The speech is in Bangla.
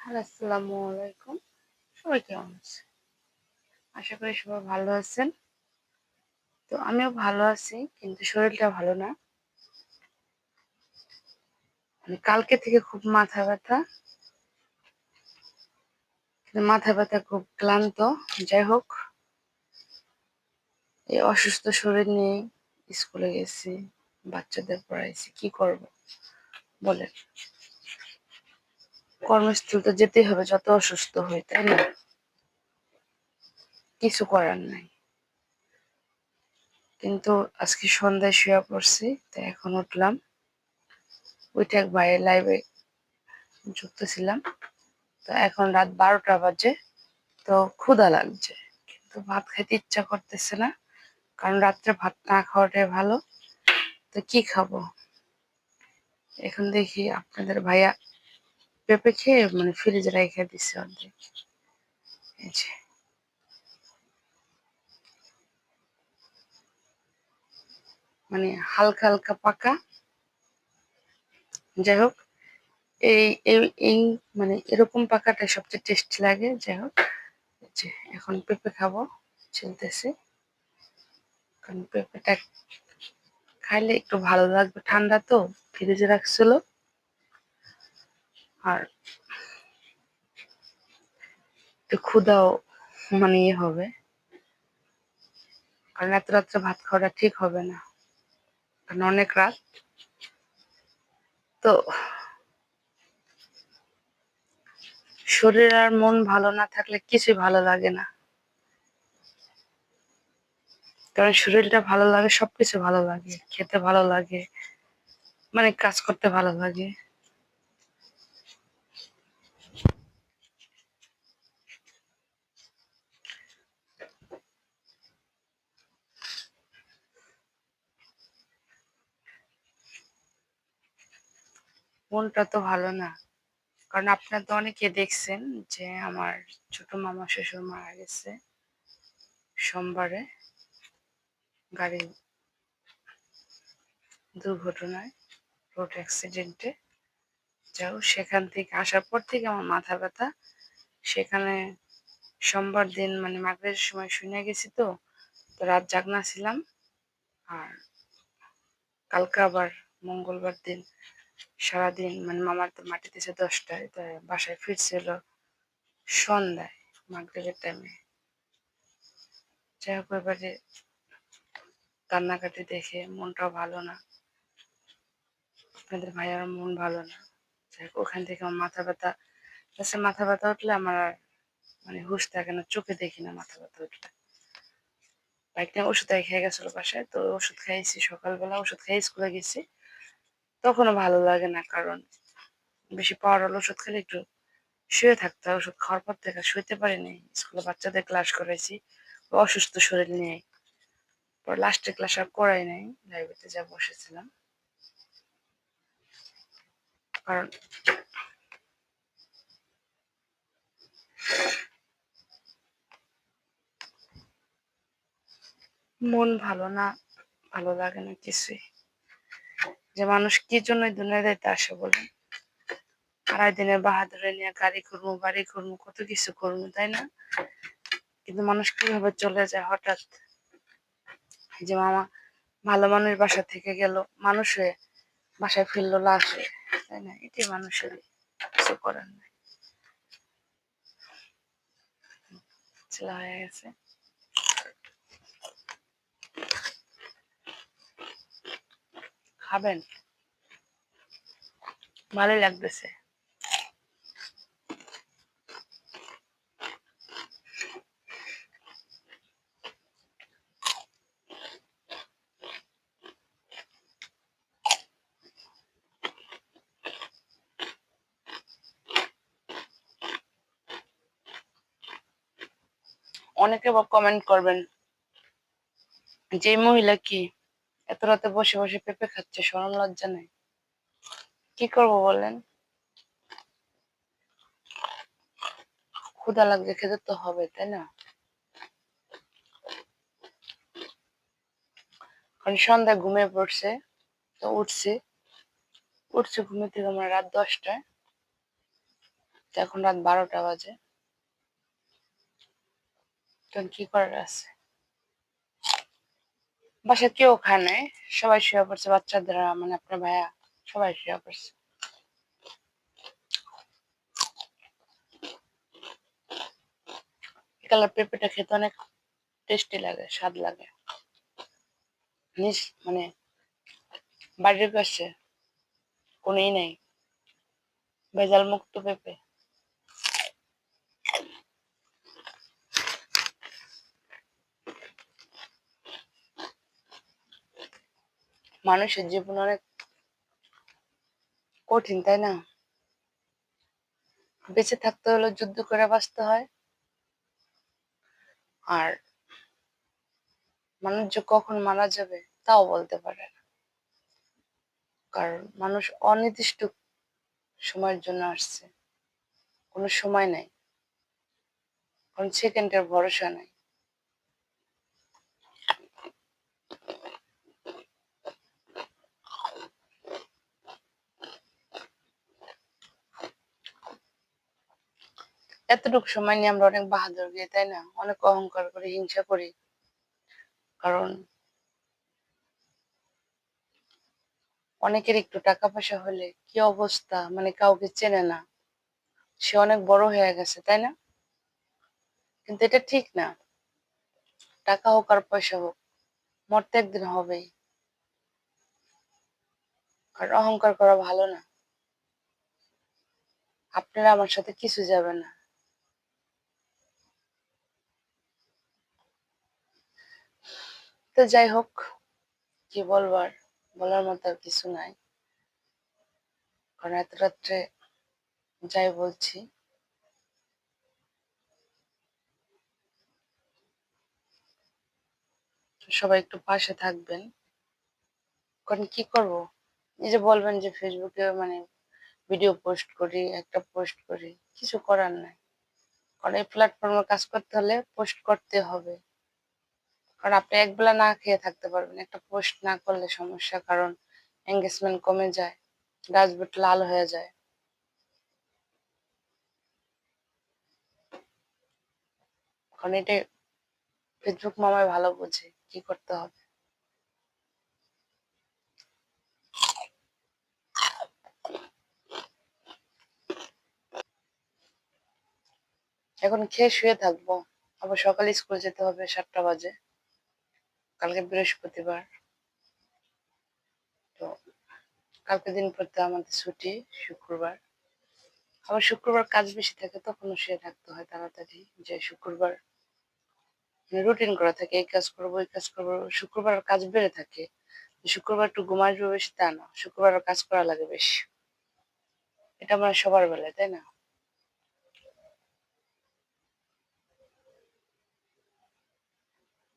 আসসালামু আলাইকুম। সবাই কেমন আছে আশা করি সবাই ভালো আছেন। তো আমিও ভালো আছি, কিন্তু শরীরটা ভালো না। মানে কালকে থেকে খুব মাথা ব্যথা। মাথা ব্যথা খুব ক্লান্ত। যাই হোক, এই অসুস্থ শরীর নিয়ে স্কুলে গেছি, বাচ্চাদের পড়াইছি, কি করব? বলেন। কর্মস্থল তো যেতেই হবে, যত অসুস্থ হই, তাই না? কিছু করার নাই। কিন্তু আজকে সন্ধ্যায় শুয়ে পড়ছি, তাই এখন উঠলাম। ওইটা এক ভাইয়ের লাইভে যুক্ত ছিলাম। তো এখন রাত বারোটা বাজে, তো ক্ষুধা লাগছে। কিন্তু ভাত খাইতে ইচ্ছা করতেছে না, কারণ রাত্রে ভাত না খাওয়াটাই ভালো। তো কি খাব? এখন দেখি আপনাদের ভাইয়া পেঁপে খেয়ে মানে ফ্রিজে রেখে দিছে অর্ধেক। এই মানে হালকা হালকা পাকা। যাই হোক, এই এই মানে এরকম পাকাটা সবচেয়ে টেস্টি লাগে, যাই হোক। এখন পেঁপে খাব, চলতেছে। কারণ পেঁপেটা খাইলে একটু ভালো লাগবে, ঠান্ডা তো, ফ্রিজে রাখছিল। আর ক্ষুদাও মানে ইয়ে হবে। কারণ এত রাত্রে ভাত খাওয়াটা ঠিক হবে না। কারণ অনেক রাত। তো শরীর আর মন ভালো না থাকলে কিছুই ভালো লাগে না। কারণ শরীরটা ভালো লাগে, সবকিছু ভালো লাগে, খেতে ভালো লাগে মানে কাজ করতে ভালো লাগে। মনটা তো ভালো না। কারণ আপনার তো অনেকে দেখছেন যে আমার ছোট মামা, শ্বশুর মারা গেছে সোমবারে গাড়ি দুর্ঘটনায় রোড অ্যাক্সিডেন্টে যাও, সেখান থেকে আসার পর থেকে আমার মাথা ব্যথা। সেখানে সোমবার দিন মানে মাগরের সময় শুনে গেছি তো তো রাত জাগনা ছিলাম। আর কালকে আবার মঙ্গলবার দিন সারাদিন মানে মামার তো মাটি দিয়েছে দশটায় তাই বাসায় ফিরছিল সন্ধ্যায়, মাগরীবের টাইমে যাই হোক, এবারে কান্নাকাটি দেখে মনটাও ভালো না। আপনাদের ভাইয়ার মন ভালো না। যাই হোক, ওখান থেকে আমার মাথা ব্যথা কাছে মাথা ব্যথা উঠলে আমার আর মানে হুশ থাকে না, চোখে দেখি না মাথা ব্যথা উঠলে। বাইক নিয়ে ওষুধ খেয়ে গেছিল বাসায়, তো ওষুধ খাইছি সকালবেলা, ওষুধ খেয়ে স্কুলে গেছি। তখনও ভালো লাগে না, কারণ বেশি পাওয়ার ওষুধ খেলে একটু শুয়ে থাকতে হয়। ওষুধ খাওয়ার পর থেকে শুইতে পারিনি। স্কুলে বাচ্চাদের ক্লাস করেছি অসুস্থ শরীর নিয়ে। পর লাস্টে ক্লাস আর করাই নাই লাইব্রেরিতে যা বসেছিলাম। কারণ মন ভালো না, ভালো লাগে না কিছুই। যে মানুষ কি জন্য দুনিয়াতে আসে বলেন? আড়াই দিনের বাহাদুরে নিয়ে গাড়ি করব বাড়ি করব কত কিছু করব তাই না? কিন্তু মানুষ কীভাবে চলে যায় হঠাৎ? যে মামা ভালো মানুষ বাসা থেকে গেল, মানুষ হয়ে বাসায় ফিরলো লাশ হয়ে, তাই না? এটি মানুষের কিছু করার নাই। ছেলে হয়ে গেছে। খাবেন? ভালোই লাগতেছে। অনেকে কমেন্ট করবেন যে মহিলা কি? এত রাতে বসে বসে পেঁপে খাচ্ছে সরম লজ্জা নেই। কি করব বলেন? ক্ষুদা লাগছে, খেতে তো হবে, তাই না? কারণ সন্ধ্যায় ঘুমিয়ে পড়ছে, তো উঠছি। উঠছে ঘুমে থেকে আমরা রাত দশটায় এখন রাত বারোটা বাজে। তখন কি করার আছে? বাসায় কেউ খায় নাই, সবাই শুয়ে পড়ছে, বাচ্চাদের মানে আপনার ভাইয়া, সবাই শুয়ে পড়ছে। কালার পেঁপেটা খেতে অনেক টেস্টি লাগে, স্বাদ লাগে। নিস মানে বাড়ির কাছে কোনোই নেই। ভেজাল মুক্ত পেঁপে। মানুষের জীবন অনেক কঠিন, তাই না? বেঁচে থাকতে হলে যুদ্ধ করে বাঁচতে হয়। আর মানুষ যে কখন মারা যাবে, তাও বলতে পারে না। কারণ মানুষ অনির্দিষ্ট সময়ের জন্য আসছে। কোনো সময় নাই। কোন সেকেন্ডের ভরসা নাই। এতটুকু সময় নিয়ে আমরা অনেক বাহাদুর গিয়ে, তাই না? অনেক অহংকার করি, হিংসা করি। কারণ অনেকের একটু টাকা পয়সা হলে কি অবস্থা? মানে কাউকে চেনে না। সে অনেক বড় হয়ে গেছে, তাই না? কিন্তু এটা ঠিক না। টাকা হোক আর পয়সা হোক, মরতে একদিন হবেই। আর অহংকার করা ভালো না। আপনারা আমার সাথে কিছু যাবে না। তো যাই হোক, কি বলবার বলার মতো আর কিছু নাই। কারণ এত রাত্রে যাই বলছি। সবাই একটু পাশে থাকবেন। কারণ কি করব? এই যে বলবেন যে ফেসবুকে মানে ভিডিও পোস্ট করি, একটা পোস্ট করি, কিছু করার নাই। কারণ এই প্ল্যাটফর্মে কাজ করতে হলে পোস্ট করতে হবে। কারণ আপনি একবেলা না খেয়ে থাকতে পারবেন। একটা পোস্ট না করলে সমস্যা, কারণ এঙ্গেজমেন্ট কমে যায় গাছবুট লাল হয়ে যায়। কারণ এটা ফেসবুক মামায় ভালো বোঝে কি করতে হবে। এখন খেয়ে শুয়ে থাকব। আবার সকালে স্কুল যেতে হবে সাতটা বাজে। কালকে বৃহস্পতিবার। তো কালকে দিন পড়তে আমাদের ছুটি, শুক্রবার। আবার শুক্রবার কাজ বেশি থাকে, তখনও শুয়ে থাকতে হয় তাড়াতাড়ি যে শুক্রবার রুটিন করা থাকে, এই কাজ করব, এই কাজ করব। শুক্রবার কাজ বেড়ে থাকে শুক্রবার একটু ঘুম আসবে বেশি তা না, শুক্রবার কাজ করা লাগে বেশি। এটা মানে সবার বেলায়, তাই না?